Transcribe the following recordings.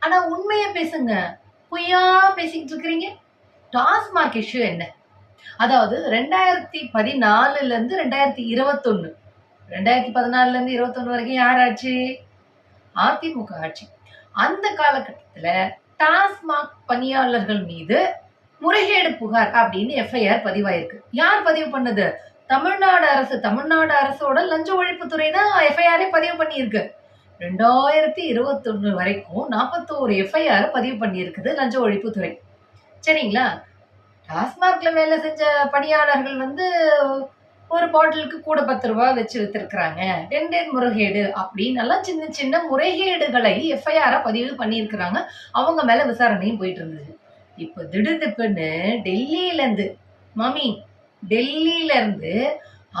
ஆனா உண்மையை பேசுங்க. பொய்யா பேசிக்கிட்டு இருக்கிறீங்க டாஸ்மார்க் இஷ்யூ என்ன? அதாவது ரெண்டாயிரத்தி பதினாலுல இருந்து ரெண்டாயிரத்தி இருபத்தொன்னு. ரெண்டாயிரத்தி பதினாலுல இருந்து இருபத்தொன்னு வரைக்கும் யார் ஆட்சி அதிமுக ஆட்சி. அந்த காலகட்டத்தில் டாஸ்மாக் பணியாளர்கள் மீது முறைகேடு புகார் அப்படின்னு எஃப்ஐஆர் பதிவாயிருக்கு. யார் பதிவு பண்ணது? தமிழ்நாடு அரசு. தமிழ்நாடு அரசோட லஞ்ச ஒழிப்புத்துறை தான் எஃப்ஐஆரே பதிவு பண்ணியிருக்கு. ரெண்டாயிரத்தி இருபத்தொன்று வரைக்கும் நாற்பத்தோரு எஃப்ஐஆர் பதிவு பண்ணியிருக்குது லஞ்ச ஒழிப்புத்துறை. சரிங்களா? டாஸ்மார்க்ல வேலை செஞ்ச பணியாளர்கள் வந்து ஒரு பாட்டிலுக்கு கூட பத்து ரூபாய் வச்சு வித்துருக்குறாங்க. டெண்டர் முறைகேடு அப்படின்னு நல்லா சின்ன சின்ன முறைகேடுகளை எஃப்ஐஆரா பதிவு பண்ணியிருக்கிறாங்க. அவங்க மேலே விசாரணையும் போயிட்டு இருந்தது இப்போ திடுதிப்புன்னு டெல்லியிலேருந்து மாமி டெல்லியிலேருந்து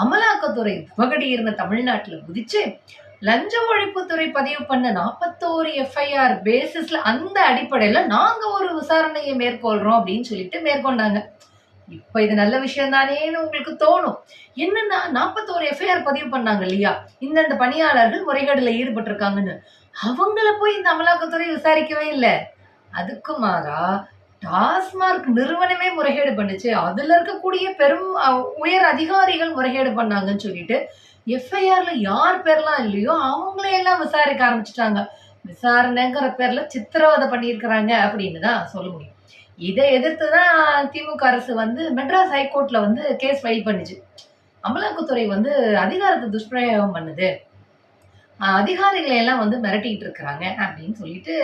அமலாக்கத்துறை துவகடி இருந்த தமிழ்நாட்டில் குதிச்சு லஞ்ச ஒழிப்புத்துறை பதிவு பண்ண நாற்பத்தோரு எஃப்ஐஆர் பேசிஸ்ல அந்த அடிப்படையில நாங்க ஒரு விசாரணையை மேற்கொள்றோம் அப்படின்னு சொல்லிட்டு மேற்கொண்டாங்க. இப்ப இது நல்ல விஷயம் தானேன்னு உங்களுக்கு தோணும். என்னன்னா நாற்பத்தோரு எஃப்ஐஆர் பதிவு பண்ணாங்க இல்லையா? இந்தந்த பணியாளர்கள் முறைகேடுல ஈடுபட்டிருக்காங்கன்னு. அவங்கள போய் இந்த அமலாக்கத்துறை விசாரிக்கவே இல்லை. அதுக்கு மாறா டாஸ்மார்க் நிறுவனமே முறைகேடு பண்ணுச்சு. அதுல இருக்கக்கூடிய பெரும் உயர் அதிகாரிகள் முறைகேடு பண்ணாங்கன்னு சொல்லிட்டு எஃப்ஐஆர்ல யார் பேர்லாம் இல்லையோ அவங்களே எல்லாம் விசாரிக்க ஆரம்பிச்சிட்டாங்க. விசாரணைங்கிற பேர்ல சித்திரவதை பண்ணியிருக்கிறாங்க அப்படின்னு தான் சொல்ல முடியும். இதை எதிர்த்து தான் திமுக அரசு வந்து மெட்ராஸ் ஹைகோர்ட்ல வந்து கேஸ் ஃபைல் பண்ணுச்சு. அமலாக்கத்துறை வந்து அதிகாரத்தை துஷ்பிரயோகம் பண்ணுது. அதிகாரிகளை எல்லாம் வந்து மிரட்டிட்டு இருக்கிறாங்க அப்படின்னு சொல்லிட்டு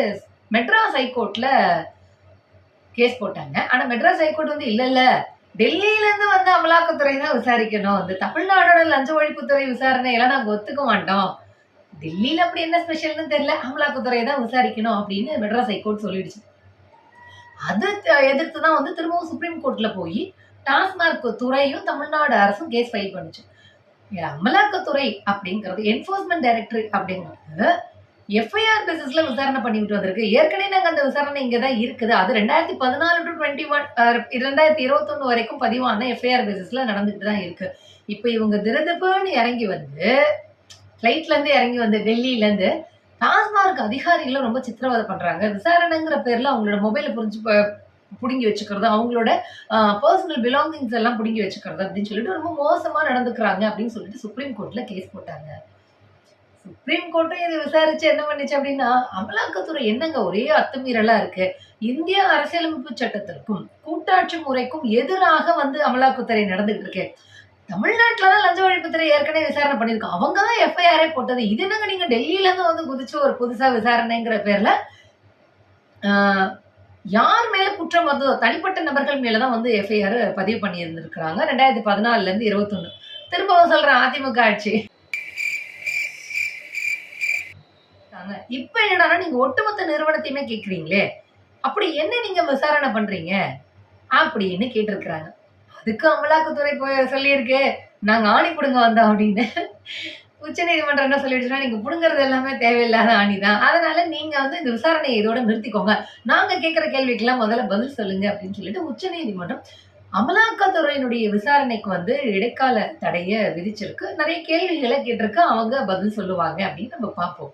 மெட்ராஸ் ஹைகோர்ட்ல கேஸ் போட்டாங்க. ஆனா மெட்ராஸ் ஹைகோர்ட் வந்து இல்லை இல்லை டெல்லியில இருந்து வந்து அமலாக்கத்துறை தான் விசாரிக்கணும். இந்த தமிழ்நாடோட லஞ்ச ஒழிப்புத்துறை விசாரணை எல்லாம் நாங்க ஒத்துக்க மாட்டோம். டெல்லியில அப்படி என்ன ஸ்பெஷல்னு தெரியல. அமலாக்கத்துறை தான் விசாரிக்கணும் அப்படின்னு மெட்ராஸ் ஹைகோர்ட் சொல்லிடுச்சு. அது எதிர்த்து தான் வந்து திரும்பவும் சுப்ரீம் கோர்ட்ல போய் டாஸ்மார்க் துறையும் தமிழ்நாடு அரசும் கேஸ் ஃபைல் பண்ணுச்சு. அமலாக்கத்துறை அப்படிங்கிறது என்ஃபோர்ஸ்மெண்ட் டைரக்டரேட் அப்படிங்கிறது எஃப்ஐஆர் பேசிஸ்ல விசாரணை பண்ணிட்டு வந்திருக்கு. ஏற்கனவே நாங்கள் அந்த விசாரணை இங்கே தான் இருக்குது. அது ரெண்டாயிரத்தி பதினாலு டு டுவெண்ட்டி ஒன் ரெண்டாயிரத்தி இருபத்தொன்னு வரைக்கும் பதிவான எஃப்ஐஆர் பேசிஸ்ல நடந்துட்டு தான் இருக்கு. இப்போ இவங்க திருதுப்புன்னு இறங்கி வந்து ஃப்ளைட்லேருந்து இறங்கி வந்து டெல்லியிலேருந்து டாஸ்மார்க் அதிகாரிகளும் ரொம்ப சித்திரவதை பண்ணுறாங்க விசாரணைங்கிற பேரில் அவங்களோட மொபைலை புரிஞ்சு ப- வச்சுக்கிறது அவங்களோட பர்சனல் பிலாங்கிங்ஸ் எல்லாம் பிடுங்கி வச்சுக்கிறது அப்படின்னு சொல்லிட்டு ரொம்ப மோசமாக நடந்துக்கிறாங்க அப்படின்னு சொல்லிட்டு சுப்ரீம் கோர்ட்டில் கேஸ் போட்டாங்க. சுப்ரீம் கோர்ட்டும் இதை விசாரிச்சு என்ன பண்ணுச்சு அப்படின்னா அமலாக்கத்துறை என்னங்க ஒரே அத்துமீறலா இருக்கு? இந்திய அரசியலமைப்பு சட்டத்திற்கும் கூட்டாட்சி முறைக்கும் எதிராக வந்து அமலாக்கத்துறை நடந்துட்டு இருக்கு. தமிழ்நாட்டுல தான் லஞ்ச ஒழிப்புத்துறை ஏற்கனவே விசாரணை பண்ணிருக்கோம் அவங்க தான் எஃப்ஐஆரே போட்டது. இது என்னங்க நீங்க டெல்லியில இருந்து வந்து குதிச்சு ஒரு புதுசா விசாரணைங்கிற பேர்ல? ஆஹ், யார் மேல குற்றம் வந்ததோ தனிப்பட்ட நபர்கள் மேலதான் வந்து எஃப்ஐஆர் பதிவு பண்ணி இருந்திருக்கிறாங்க ரெண்டாயிரத்தி பதினாலுல இருந்து இருபத்தொன்னு. திரும்பவும் சொல்றேன் அதிமுக ஆட்சி. இப்ப என்னடான்னா நீங்க ஒட்டுமொத்த நிறுவனத்தையுமே கேக்குறீங்களே அப்படி என்ன நீங்க விசாரணை பண்றீங்க? அப்படின்னு கேட்டிருக்கிறாங்க. அதுக்கு அமலாக்கத்துறை போய் சொல்லியிருக்கு. நாங்க ஆணி புடுங்க வந்தோம் அப்படின்னு. உச்ச நீதிமன்றம் என்ன சொல்லிடுச்சுன்னா நீங்க புடுங்கிறது எல்லாமே தேவையில்லாத ஆணி தான். அதனால நீங்க வந்து இந்த விசாரணையை இதோட நிறுத்திக்கோங்க. நாங்க கேட்கிற கேள்விக்கெல்லாம் முதல்ல பதில் சொல்லுங்க அப்படின்னு சொல்லிட்டு உச்ச நீதிமன்றம் அமலாக்கத்துறையினுடைய விசாரணைக்கு வந்து இடைக்கால தடைய விதிச்சிருக்கு. நிறைய கேள்விகளை கேட்டிருக்கு. அவங்க பதில் சொல்லுவாங்க அப்படின்னு நம்ம பார்ப்போம்.